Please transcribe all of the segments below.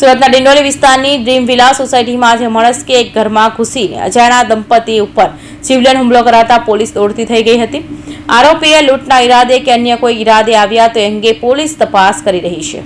સુરતના ડિંડોલી વિસ્તારની dream villa સોસાયટીમાં આજે મળસ્કે એક ઘરમાં ઘૂસીને અજાણ્યા દંપતી ઉપર જીવલેણ હુમલો કરાતા પોલીસ દોડતી થઈ ગઈ હતી. આરોપીએ લૂંટના ઈરાદે કે અન્ય કોઈ ઈરાદે આવ્યા તો અંગે પોલીસ તપાસ કરી રહી છે.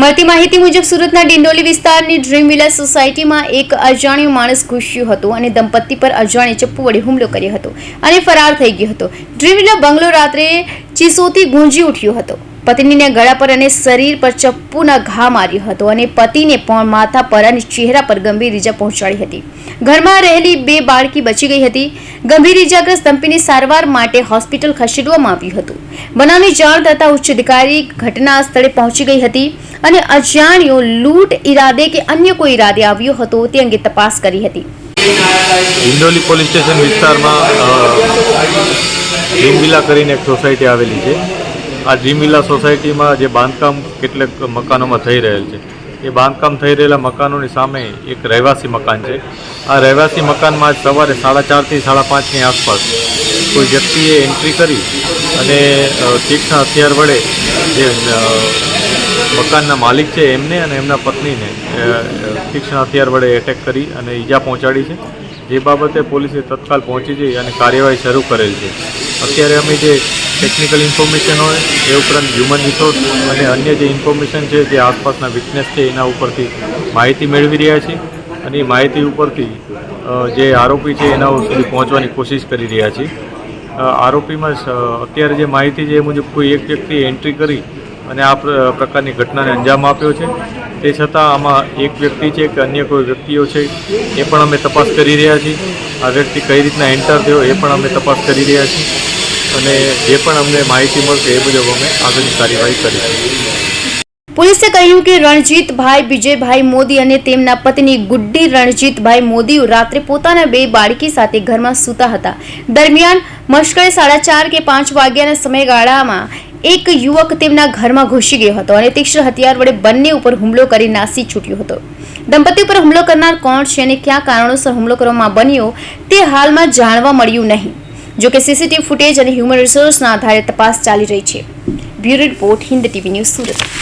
મળતી માહિતી મુજબ સુરતના ડિંડોલી વિસ્તારની ડ્રીમ વિલા સોસાયટીમાં એક અજાણ્યો માણસ ઘૂસ્યું હતું અને દંપતી પર અજાણે ચપ્પુ વડે હુમલો કર્યો હતો અને ફરાર થઈ ગયો હતો. ડ્રીમ વિલા બંગલો રાત્રે ચીસોથી ગુંજી ઉઠ્યો હતો. પત્નીને ગળા પર અને શરીર પર ચપ્પુના ઘા માર્યો હતો અને પતિને પણ માથા પર અને ચહેરા પર ગંભીર ઈજા પહોંચાડી હતી. ઘરમાં રહેલી બે બાળકી બચી ગઈ હતી. ગંભીર ઈજાગ્રસ્ત દંપતીને સારવાર માટે હોસ્પિટલ ખસેડવામાં આવ્યું હતું. બનાવની જાણ થતાં ઉચ્ચ અધિકારી ઘટના સ્થળે પહોંચી ગઈ હતી અને અજાણ્યો લૂંટ ઈરાદે કે અન્ય કોઈ ઈરાદે આવ્યો હતો તે અંગે તપાસ કરી હતી. હિંડોલી પોલીસ સ્ટેશન વિસ્તારમાં અ, કરીને એક સોસાયટી આવેલી છે. આ જીમિલા સોસાયટીમાં જે બાંધકામ કેટલાક મકાનોમાં થઈ રહેલ છે. એ બાંધકામ થઈ રહેલા મકાનોની સામે એક રહેવાસી મકાન છે. આ રહેવાસી મકાનમાં આજ સવારે સાડા ચારથી સાડા પાંચની આસપાસ કોઈ વ્યક્તિએ એન્ટ્રી કરી અને તીક્ષ્ણ હથિયાર વડે જે મકાનના માલિક છે એમને અને એમના પત્નીને તીક્ષ્ણ હથિયાર વડે એટેક કરી અને ઈજા પહોંચાડી છે. જે બાબતે પોલીસે તત્કાલ પહોંચી જઈ અને કાર્યવાહી શરૂ કરેલ છે. અત્યારે અમે જે ટેકનિકલ ઇન્ફોર્મેશન હોય, એ ઉપરાંત હ્યુમન રિસોર્સ અને અન્ય જે ઇન્ફોર્મેશન છે, જે આસપાસના વિટનેસ છે, એના ઉપરથી માહિતી મેળવી રહ્યા છીએ. અને માહિતી ઉપરથી જે આરોપી છે, એના સુધી પહોંચવાની કોશિશ કરી રહ્યા છીએ. આરોપીમાં અત્યારે જે માહિતી છે, એ મુજબ કોઈ એક વ્યક્તિએ એન્ટ્રી કરી અને આ પ્રકારની ઘટનાને અંજામ આપ્યો છે. તે છતાં આમાં એક વ્યક્તિ છે કે અન્ય કોઈ વ્યક્તિઓ છે, એ પણ અમે તપાસ કરી રહ્યા છીએ. આ વ્યક્તિ કઈ રીતના એન્ટર થયો એ પણ અમે તપાસ કરી રહ્યા છીએ. અને જે પણ અમને માહિતી મળશે એ મુજબ અમે આગળની કાર્યવાહી કરીશું. પોલીસે કહ્યું કે રણજીતભાઈ, વિજયભાઈ મોદી અને તેમના પત્ની ગુડ્ડી રણજીતભાઈ મોદી રાત્રે પોતાના બે બાળકી સાથે ઘરમાં સૂતા હતા. દરમિયાન મશ્કરે સાડા ચાર કે પાંચ વાગ્યાના સમયગાળામાં એક યુવક તેમના ઘરમાં ઘૂસી ગયો હતો અને તીક્ષ્ણ હથિયાર વડે બંને ઉપર હુમલો કરી નાસી છૂટ્યો હતો. દંપતી ઉપર હુમલો કરનાર કોણ છે અને કયા કારણોસર હુમલો કરવામાં બન્યો તે હાલમાં જાણવા મળ્યું નહીં. જોકે સીસીટીવી ફૂટેજ અને હ્યુમન રિસોર્સના આધારે તપાસ ચાલી રહી છે. Bureau report Hind TV news Surat.